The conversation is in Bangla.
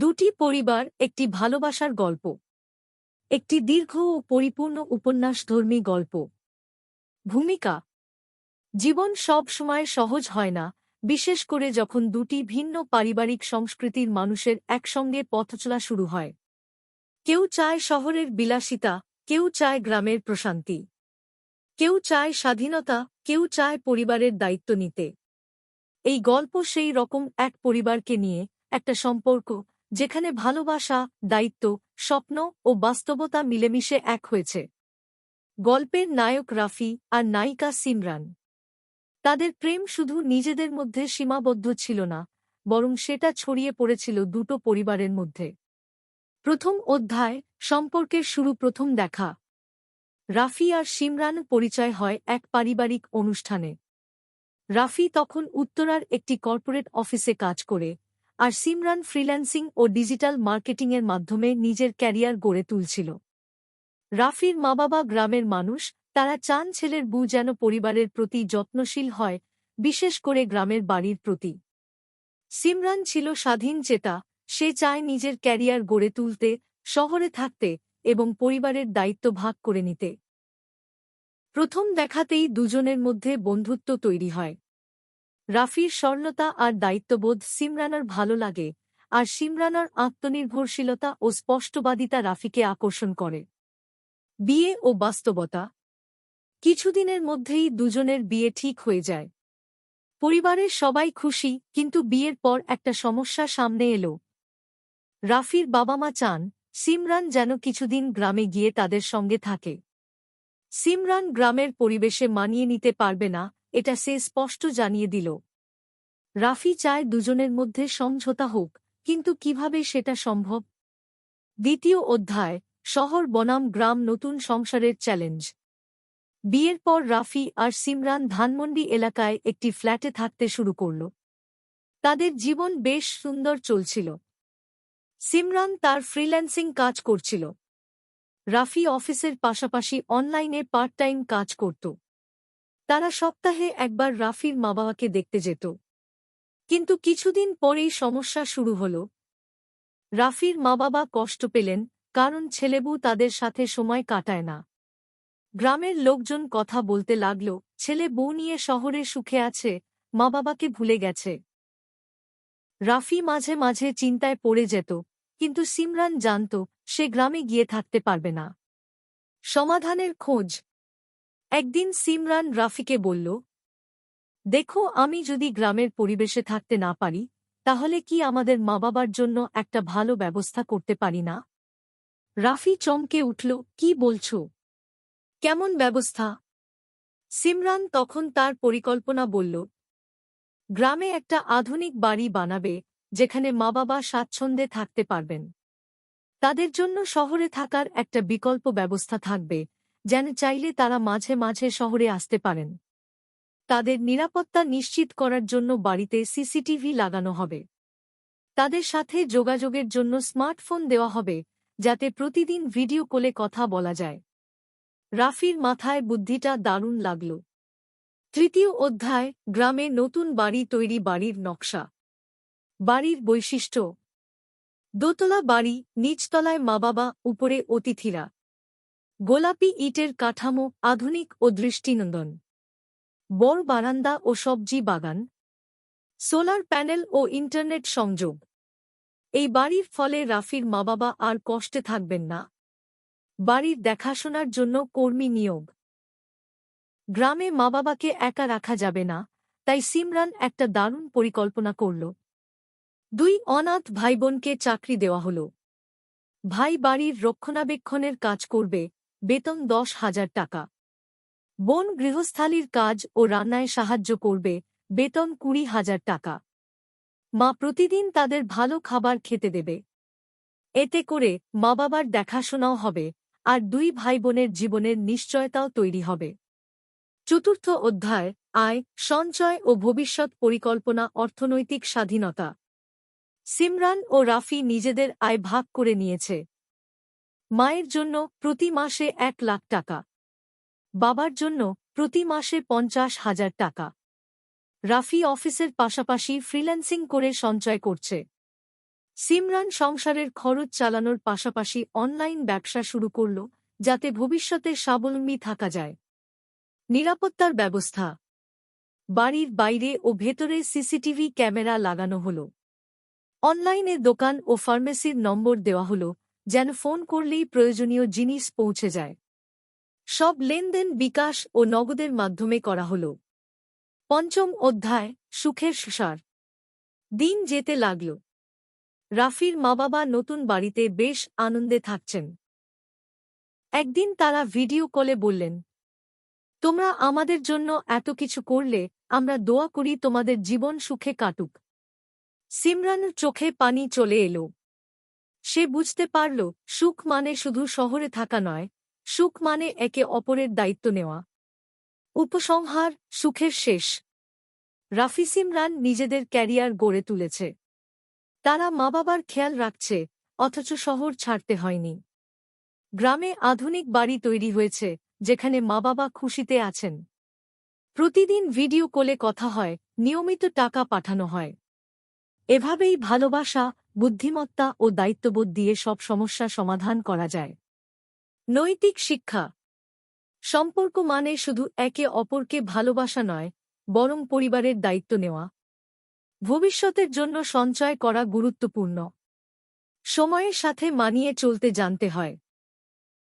দুটি পরিবার একটি ভালোবাসার গল্প, একটি দীর্ঘ ও পরিপূর্ণ উপন্যাসধর্মী গল্প। ভূমিকা, জীবন সব সময় সহজ হয় না, বিশেষ করে যখন দুটি ভিন্ন পারিবারিক সংস্কৃতির মানুষের একসঙ্গে পথচলা শুরু হয়। কেউ চায় শহরের বিলাসিতা, কেউ চায় গ্রামের প্রশান্তি। কেউ চায় স্বাধীনতা, কেউ চায় পরিবারের দায়িত্ব নিতে। এই গল্প সেই রকম এক পরিবারকে নিয়ে, একটা সম্পর্ক যেখানে ভালোবাসা, দায়িত্ব, স্বপ্ন ও বাস্তবতা মিলেমিশে এক হয়েছে। গল্পের নায়ক রাফি আর নায়িকা সিমরান। তাদের প্রেম শুধু নিজেদের মধ্যে সীমাবদ্ধ ছিল না, বরং সেটা ছড়িয়ে পড়েছিল দুটো পরিবারের মধ্যে। প্রথম অধ্যায়, সম্পর্কের শুরু প্রথম দেখা। রাফি আর সিমরান পরিচয় হয় এক পারিবারিক অনুষ্ঠানে। রাফি তখন উত্তরার একটি কর্পোরেট অফিসে কাজ করে আর সিমরান ফ্রিল্যান্সিং ও ডিজিটাল মার্কেটিংয়ের মাধ্যমে নিজের ক্যারিয়ার গড়ে তুলছিল। রাফির মা বাবা গ্রামের মানুষ, তারা চান ছেলের বউ যেন পরিবারের প্রতি যত্নশীল হয়, বিশেষ করে গ্রামের বাড়ির প্রতি। সিমরান ছিল স্বাধীন চেতা, সে চায় নিজের ক্যারিয়ার গড়ে তুলতে, শহরে থাকতে এবং পরিবারের দায়িত্ব ভাগ করে নিতে। প্রথম দেখাতেই দুজনের মধ্যে বন্ধুত্ব তৈরি হয়। রাফির স্বর্ণতা আর দায়িত্ববোধ সিমরানার ভালো লাগে, আর সিমরানার আত্মনির্ভরশীলতা ও স্পষ্টবাদিতা রাফিকে আকর্ষণ করে। বিয়ে ও বাস্তবতা। কিছুদিনের মধ্যেই দুজনের বিয়ে ঠিক হয়ে যায়। পরিবারের সবাই খুশি, কিন্তু বিয়ের পর একটা সমস্যা সামনে এলো। রাফির বাবা মা চান, সিমরান যেন কিছুদিন গ্রামে গিয়ে তাদের সঙ্গে থাকে। সিমরান গ্রামের পরিবেশে মানিয়ে নিতে পারবে না এটা সে স্পষ্ট জানিয়ে দিল। রাফি চায় দুজনের মধ্যে সমঝোতা হোক, কিন্তু কীভাবে সেটা সম্ভব? দ্বিতীয় অধ্যায়, শহর বনাম গ্রাম নতুন সংসারের চ্যালেঞ্জ। বিয়ের পর রাফি আর সিমরান ধানমন্ডি এলাকায় একটি ফ্ল্যাটে থাকতে শুরু করল। তাদের জীবন বেশ সুন্দর চলছিল। সিমরান তার ফ্রিল্যান্সিং কাজ করছিল। রাফি অফিসের পাশাপাশি অনলাইনে পার্ট টাইম কাজ করত। তারা সপ্তাহে একবার রাফির মা বাবাকে দেখতে যেত। কিন্তু কিছুদিন পরেই সমস্যা শুরু হল। রাফির মা বাবা কষ্ট পেলেন, কারণ ছেলেবু তাদের সাথে সময় কাটায় না। গ্রামের লোকজন কথা বলতে লাগল, ছেলে বউ নিয়ে শহরে সুখে আছে মা বাবাকে ভুলে গেছে। রাফি মাঝে মাঝে চিন্তায় পড়ে যেত, কিন্তু সিমরান জানত, সে গ্রামে গিয়ে থাকতে পারবে না। সমাধানের খোঁজ একদিন সিমরান রাফিকে বলল, দেখো, আমি যদি গ্রামের পরিবেশে থাকতে না পারি, তাহলে কি আমাদের মা বাবার জন্য একটা ভালো ব্যবস্থা করতে পারি না? রাফি চমকে উঠল, কি বলছ? কেমন ব্যবস্থা? সিমরান তখন তার পরিকল্পনা বলল, গ্রামে একটা আধুনিক বাড়ি বানাবে, যেখানে মা বাবা স্বাচ্ছন্দ্যে থাকতে পারবেন। তাদের জন্য শহরে থাকার একটা বিকল্প ব্যবস্থা থাকবে যেন চাইলে তারা মাঝে মাঝে শহরে আসতে পারেন। তাদের নিরাপত্তা নিশ্চিত করার জন্য বাড়িতে সিসিটিভি লাগানো হবে। তাদের সাথে যোগাযোগের জন্য স্মার্টফোন দেওয়া হবে, যাতে প্রতিদিন ভিডিও কোলে কথা বলা যায়। রাফির মাথায় বুদ্ধিটা দারুণ লাগল। তৃতীয় অধ্যায়, গ্রামে নতুন বাড়ি তৈরি বাড়ির নকশা। বাড়ির বৈশিষ্ট্য। দোতলা বাড়ি, নিচতলায় মা বাবা উপরে অতিথিরা। গোলাপি ইটের কাঠামো, আধুনিক ও দৃষ্টিনন্দন। বড় বারান্দা ও সবজি বাগান। সোলার প্যানেল ও ইন্টারনেট সংযোগ। এই বাড়ির ফলে রাফির মা বাবা আর কষ্টে থাকবেন না। বাড়ির দেখাশোনার জন্য কর্মী নিয়োগ। গ্রামে মা বাবাকে একা রাখা যাবে না, তাই সিমরান একটা দারুণ পরিকল্পনা করল। দুই অনাথ ভাইবোনকে চাকরি দেওয়া হল। ভাই বাড়ির রক্ষণাবেক্ষণের কাজ করবে বেতন দশ হাজার টাকা। বোন গৃহস্থালির কাজ ও রান্নায় সাহায্য করবে, বেতন কুড়ি হাজার টাকা। মা প্রতিদিন তাদের ভালো খাবার খেতে দেবে। এতে করে মা বাবার দেখাশোনাও হবে আর দুই ভাই বোনের জীবনের নিশ্চয়তাও তৈরি হবে। চতুর্থ অধ্যায়, আয়, সঞ্চয় ও ভবিষ্যৎ পরিকল্পনা, অর্থনৈতিক স্বাধীনতা। সিমরান ও রাফি নিজেদের আয় ভাগ করে নিয়েছে। মায়ের জন্য প্রতি মাসে এক লাখ টাকা। বাবার জন্য প্রতি মাসে পঞ্চাশ হাজার টাকা। রাফি অফিসের পাশাপাশি ফ্রিল্যান্সিং করে সঞ্চয় করছে। সিমরান সংসারের খরচ চালানোর পাশাপাশি অনলাইন ব্যবসা শুরু করল, যাতে ভবিষ্যতে স্বাবলম্বী থাকা যায়। নিরাপত্তার ব্যবস্থা। বাড়ির বাইরে ও ভেতরে সিসিটিভি ক্যামেরা লাগানো হল। অনলাইনে দোকান ও ফার্মেসির নম্বর দেওয়া হল যেন ফোন করলেই প্রয়োজনীয় জিনিস পৌঁছে যায়। সব লেনদেন বিকাশ ও নগদের মাধ্যমে করা হল। পঞ্চম অধ্যায়, সুখের সুসার। দিন যেতে লাগল। রাফির মা বাবা নতুন বাড়িতে বেশ আনন্দে থাকছেন। একদিন তারা ভিডিও কলে বললেন, তোমরা আমাদের জন্য এত কিছু করলে আমরা দোয়া করি তোমাদের জীবন সুখে কাটুক। সিমরানের চোখে পানি চলে এলো। সে বুঝতে পারল, সুখ মানে শুধু শহরে থাকা নয়, সুখ মানে একে অপরের দায়িত্ব নেওয়া। উপসংহার, সুখের শেষ। রাফি সিমরান নিজেদের ক্যারিয়ার গড়ে তুলেছে। তারা মা বাবার খেয়াল রাখছে, অথচ শহর ছাড়তে হয়নি। গ্রামে আধুনিক বাড়ি তৈরি হয়েছে, যেখানে মা বাবা খুশিতে আছেন। প্রতিদিন ভিডিও কোলে কথা হয়, নিয়মিত টাকা পাঠানো হয়। এভাবেই ভালোবাসা, বুদ্ধিমত্তা ও দায়িত্ববোধ দিয়ে সব সমস্যা সমাধান করা যায়। নৈতিক শিক্ষা। সম্পর্ক মানে শুধু একে অপরকে ভালোবাসা নয়, বরং পরিবারের দায়িত্ব নেওয়া। ভবিষ্যতের জন্য সঞ্চয় করা গুরুত্বপূর্ণ। সময়ের সাথে মানিয়ে চলতে জানতে হয়।